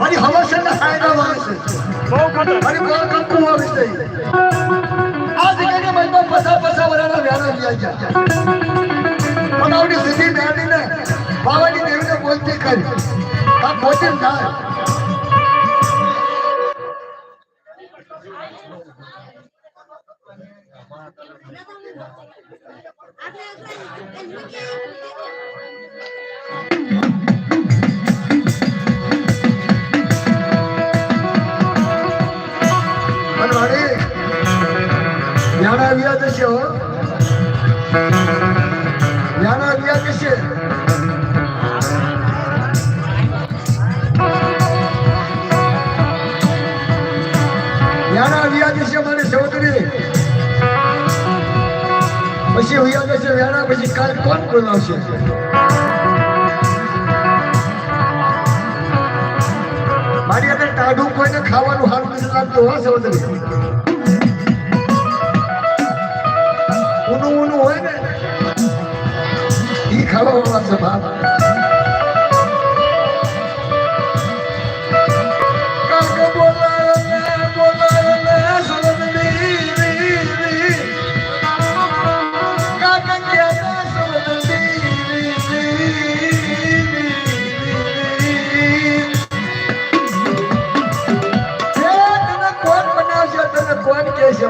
మరి హమోషన్ హైదరాబాద్ మరి వెల్కम to our state आज के मंडप फसा फसा बनाना व्यारा लिया गया बनावटी सिद्धि मैडी ने बाबा की देवी ने बोलती करी अब भोजन ना Thank you. પણ વાળી વ્યાણા વ્યા જશે હો. વ્યાણા વ્યા જશે. વ્યાણા વ્યા જશે મારી સહોદરી પછી વ્યા જશે વ્યાણા પછી કાલ કોણ બોલાવશે? ટાઢું કોઈને ખાવાનું સારું નથી લાગતું, હો, સહોદરી? ઊનું ઊનું હોય ને? ઈ ખાવા વાળા છે બાપ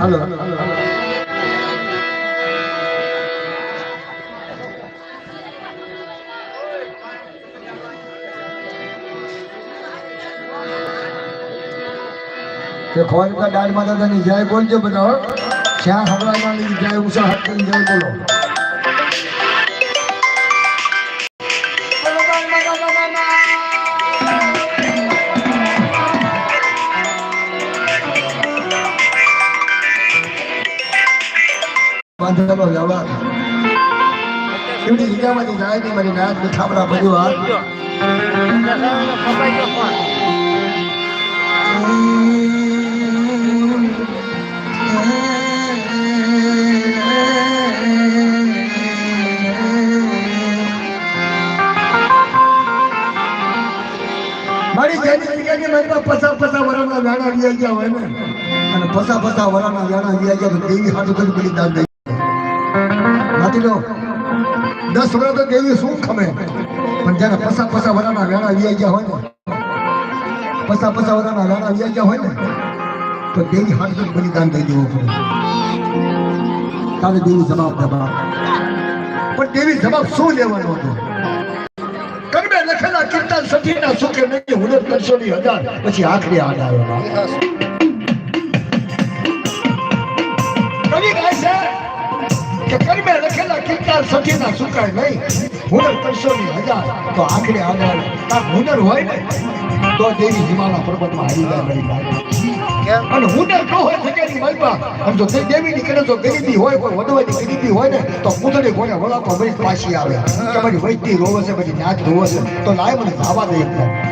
હાલો તે ફોન કર દાડ માતાની જય બોલજો બધા. જ્યાં હમણાં જય, ઉષા હાથ જય બોલો બાંધેલો વ્યવહાર. એમની જગ્યામાંથી જાય નહીં, મારી નાક મીઠામડા ભર્યું હાથ ગયો મારી જેની જગ્યાની મનમાં પસા પસા વરાના વ્યાણા વ્યાઈ ગયા હોય ને, અને પસા પસા વરાના વ્યાણા વ્યાઈ ગયા તો દેવી હાથું કરી બધી દાન દઈ નાતી લો દસ વર્ષ તો દેવી શું ખમે પણ જ્યારે પસા પસા વરાના વ્યાણા વ્યાઈ ગયા હોય ને પસા પસા વરાના વ્યાણા વ્યાઈ ગયા હોય ને તો દેવી હાથ કરી બધી દાન દઈ દેવો પડે તારે દેવી જવાબ દે બાપ પણ દેવી જવાબ શું લેવાનો હતો કરમે લખેલા કીર્તન સતીના સુખે નહીં હુનર કરશો ની હજાર પછી આખરી હાથ આવ્યો કીર્તન સતીના સુખાય નહીં. હુનર કરશો ની હજાર. તો આખરે આગળ હુનર હોય ને તો દેવી હિમાલય પર્વતમાં હારી જાય મારી અને હુનર ન હોય સગેની મલબા અને જો તે દેવી ની કરે તો ગરીબી હોય કોઈ વધવાની ગરીબી હોય ને તો પૂતળી કોને વળાકો વળી પાછી આવે. કે મારી વૈતી રોવે છે પછી નાચ રોવે છે. તો લાય મને ભાવા દે